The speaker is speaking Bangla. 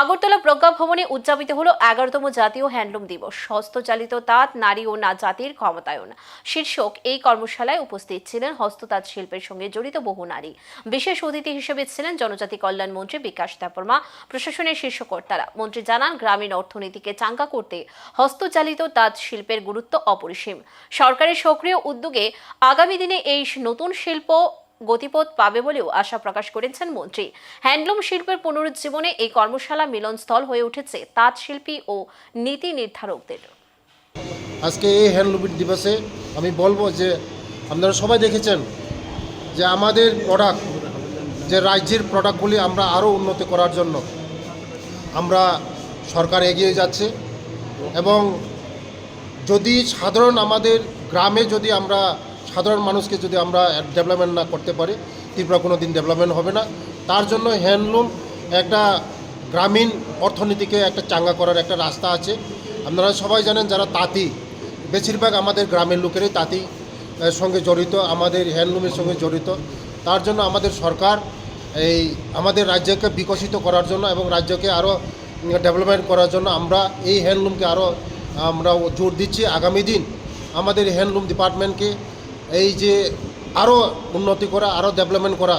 আগরতলা প্রজ্ঞা ভবনে উদযাপিত হলো এগারোতম জাতীয় হ্যান্ডলুম দিবস। হস্তচালিত তাঁত, নারী ও না জাতির ক্ষমতায়ন। শীর্ষক এই কর্মশালায় উপস্থিত ছিলেন হস্ততাঁত শিল্পের সঙ্গে জড়িত বহু নারী। বিশেষ অতিথি হিসেবে ছিলেন জনজাতি কল্যাণ মন্ত্রী বিকাশ দেববর্মা প্রশাসনের শীর্ষ কর্তারা। মন্ত্রী জানান, গ্রামীণ অর্থনীতিকে চাঙ্গা করতে হস্তচালিত তাঁত শিল্পের গুরুত্ব অপরিসীম। সরকারের সক্রিয় উদ্যোগে আগামী দিনে এই নতুন শিল্প গতিপথ পাবে বলেও আশা প্রকাশ করেছেন মন্ত্রী। হ্যান্ডলুম শিল্পের পুনরুজ্জীবনে এই কর্মশালা মিলনস্থল হয়ে উঠেছে, তাঁত শিল্পী ও নীতি নির্ধারকদের। আজকে এই হ্যান্ডলুম দিবসে আমি বলব যে, আপনারা সবাই দেখেছেন যে আমাদের প্রোডাক্ট যে রাজ্যের প্রোডাক্টগুলি আমরা আরও উন্নতি করার জন্য আমরা সরকার এগিয়ে যাচ্ছে এবং যদি সাধারণ আমাদের গ্রামে যদি আমরা সাধারণ মানুষকে যদি আমরা ডেভেলপমেন্ট না করতে পারি, ত্রিপুরা কোনো দিন ডেভেলপমেন্ট হবে না। তার জন্য হ্যান্ডলুম একটা গ্রামীণ অর্থনীতিকে একটা চাঙ্গা করার একটা রাস্তা আছে। আপনারা সবাই জানেন যারা তাঁতি, বেশিরভাগ আমাদের গ্রামের লোকেরই তাঁতি সঙ্গে জড়িত, আমাদের হ্যান্ডলুমের সঙ্গে জড়িত। তার জন্য আমাদের সরকার এই আমাদের রাজ্যকে বিকশিত করার জন্য এবং রাজ্যকে আরও ডেভেলপমেন্ট করার জন্য আমরা এই হ্যান্ডলুমকে আরও আমরা জোর দিচ্ছি। আগামী দিন আমাদের হ্যান্ডলুম ডিপার্টমেন্টকে এই যে আরও উন্নতি করা আরও ডেভেলপমেন্ট করা